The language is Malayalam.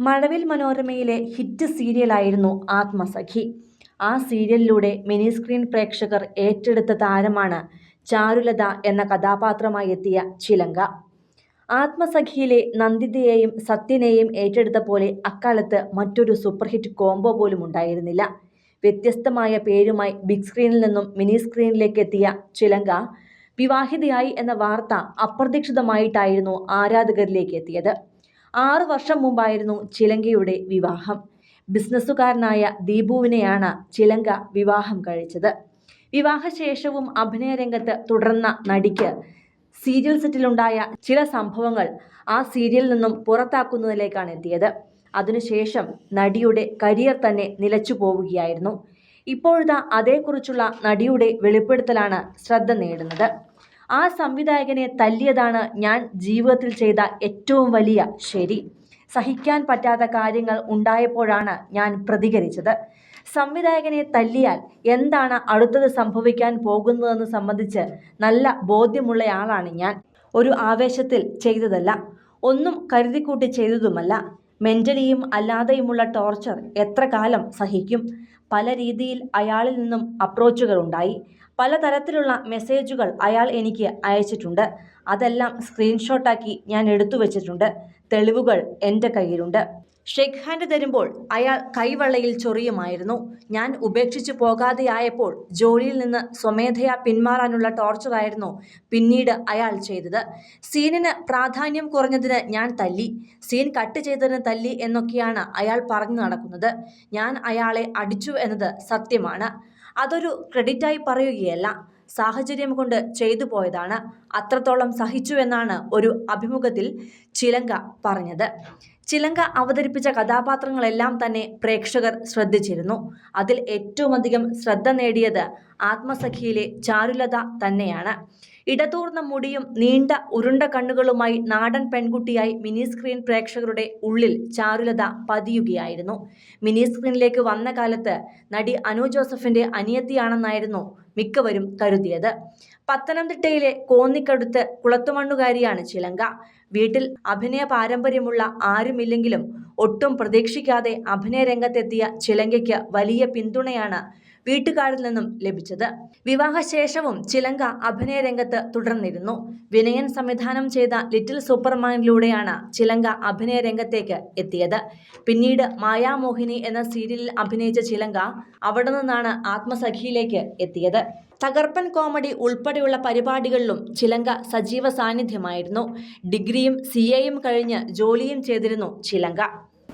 മഴവിൽ മനോരമയിലെ ഹിറ്റ് സീരിയലായിരുന്നു ആത്മസഖി. ആ സീരിയലിലൂടെ മിനി സ്ക്രീൻ പ്രേക്ഷകർ ഏറ്റെടുത്ത താരമാണ് ചാരുലത എന്ന കഥാപാത്രമായി എത്തിയ ചിലങ്ക. ആത്മസഖിയിലെ നന്ദിതയെയും സത്യനെയും ഏറ്റെടുത്ത പോലെ അക്കാലത്ത് മറ്റൊരു സൂപ്പർഹിറ്റ് കോംബോ പോലും ഉണ്ടായിരുന്നില്ല. വ്യത്യസ്തമായ പേരുമായി ബിഗ് സ്ക്രീനിൽ നിന്നും മിനി സ്ക്രീനിലേക്ക് എത്തിയ ചിലങ്ക വിവാഹിതയായി എന്ന വാർത്ത അപ്രതീക്ഷിതമായിട്ടായിരുന്നു ആരാധകരിലേക്ക് എത്തിയത്. ആറു വർഷം മുമ്പായിരുന്നു ചിലങ്കയുടെ വിവാഹം. ബിസിനസ്സുകാരനായ ദീപുവിനെയാണ് ചിലങ്ക വിവാഹം കഴിച്ചത്. വിവാഹശേഷവും അഭിനയ രംഗത്ത് തുടർന്ന നടിക്ക് സീരിയൽ സെറ്റിലുണ്ടായ ചില സംഭവങ്ങൾ ആ സീരിയലിൽ നിന്നും പുറത്താക്കുന്നതിലേക്കാണ് എത്തിയത്. അതിനുശേഷം നടിയുടെ കരിയർ തന്നെ നിലച്ചു പോവുകയായിരുന്നു. ഇപ്പോഴത്തെ അതേക്കുറിച്ചുള്ള നടിയുടെ വെളിപ്പെടുത്തലാണ് ശ്രദ്ധ നേടുന്നത്. ആ സംവിധായകനെ തല്ലിയതാണ് ഞാൻ ജീവിതത്തിൽ ചെയ്ത ഏറ്റവും വലിയ ശരി. സഹിക്കാൻ പറ്റാത്ത കാര്യങ്ങൾ ഉണ്ടായപ്പോഴാണ് ഞാൻ പ്രതികരിച്ചത്. സംവിധായകനെ തല്ലിയാൽ എന്താണ് അടുത്തത് സംഭവിക്കാൻ പോകുന്നതെന്ന് സംബന്ധിച്ച് നല്ല ബോധ്യമുള്ളയാളാണ് ഞാൻ. ഒരു ആവേശത്തിൽ ചെയ്തതല്ല. ഒന്നും കരുതിക്കൂട്ടി ചെയ്തതുമല്ല. മെന്റലിയും അല്ലാതെയുമുള്ള ടോർച്ചർ എത്ര കാലം സഹിക്കും? പല രീതിയിൽ അയാളിൽ നിന്നും അപ്രോച്ചുകൾ ഉണ്ടായി പലതരത്തിലുള്ള മെസ്സേജുകൾ അയാൾ എനിക്ക് അയച്ചിട്ടുണ്ട്. അതെല്ലാം സ്ക്രീൻഷോട്ടാക്കി ഞാൻ എടുത്തു വച്ചിട്ടുണ്ട്. തെളിവുകൾ എന്റെ കയ്യിലുണ്ട്. ഷെയ്ക്ക് ഹാൻഡ് തരുമ്പോൾ അയാൾ കൈവള്ളയിൽ ചൊറിയുമായിരുന്നു. ഞാൻ ഉപേക്ഷിച്ചു പോകാതെയായപ്പോൾ ജോലിയിൽ നിന്ന് സ്വമേധയാ പിന്മാറാനുള്ള ടോർച്ചറായിരുന്നു പിന്നീട് അയാൾ ചെയ്തത്. സീനിന് പ്രാധാന്യം കുറഞ്ഞതിന് ഞാൻ തല്ലി. സീൻ കട്ട് ചെയ്തതിന് തല്ലി എന്നൊക്കെയാണ് അയാൾ പറഞ്ഞു നടക്കുന്നത്. ഞാൻ അയാളെ അടിച്ചു എന്നത് സത്യമാണ്. അതൊരു ക്രെഡിറ്റായി പറയുകയല്ല. സാഹചര്യം കൊണ്ട് ചെയ്തു പോയതാണ്. അത്രത്തോളം സഹിച്ചു എന്നാണ് ഒരു അഭിമുഖത്തിൽ ചിലങ്ക പറഞ്ഞത്. ചിലങ്ക അവതരിപ്പിച്ച കഥാപാത്രങ്ങളെല്ലാം തന്നെ പ്രേക്ഷകർ ശ്രദ്ധിച്ചിരുന്നു. അതിൽ ഏറ്റവും അധികം ശ്രദ്ധ നേടിയത് ആത്മസഖിയിലെ ചാരുലത തന്നെയാണ്. ഇടതൂർന്ന മുടിയും നീണ്ട ഉരുണ്ട കണ്ണുകളുമായി നാടൻ പെൺകുട്ടിയായി മിനി സ്ക്രീൻ പ്രേക്ഷകരുടെ ഉള്ളിൽ ചാരുലത പതിയുകയായിരുന്നു. മിനി സ്ക്രീനിലേക്ക് വന്ന കാലത്ത് നടി അനു ജോസഫിന്റെ അനിയത്തിയാണെന്നായിരുന്നു മിക്കവരും കരുതിയത്. പത്തനംതിട്ടയിലെ കോന്നിക്കടുത്ത് കുളത്തുമണ്ണുകാരിയാണ് ചിലങ്ക വീട്ടിൽ അഭിനയ പാരമ്പര്യമുള്ള ആരുമില്ലെങ്കിലും ഒട്ടും പ്രതീക്ഷിക്കാതെ അഭിനയ രംഗത്തെത്തിയ ചിലങ്കയ്ക്ക് വലിയ പിന്തുണയാണ് വീട്ടുകാരിൽ നിന്നും ലഭിച്ചത്. വിവാഹശേഷവും ചിലങ്ക അഭിനയ രംഗത്ത് തുടർന്നിരുന്നു. വിനയൻ സംവിധാനം ചെയ്ത ലിറ്റിൽ സൂപ്പർമാനിലൂടെയാണ് ചിലങ്ക അഭിനയ രംഗത്തേക്ക് എത്തിയത്. പിന്നീട് മായാമോഹിനി എന്ന സീരിയലിൽ അഭിനയിച്ച ചിലങ്ക അവിടെ നിന്നാണ് ആത്മസഖിയിലേക്ക് എത്തിയത്. തകർപ്പൻ കോമഡി ഉൾപ്പെടെയുള്ള പരിപാടികളിലും ചിലങ്ക സജീവ സാന്നിധ്യമായിരുന്നു. ഡിഗ്രിയും സി എയും കഴിഞ്ഞ് ജോലിയും ചെയ്തിരുന്നു ചിലങ്ക.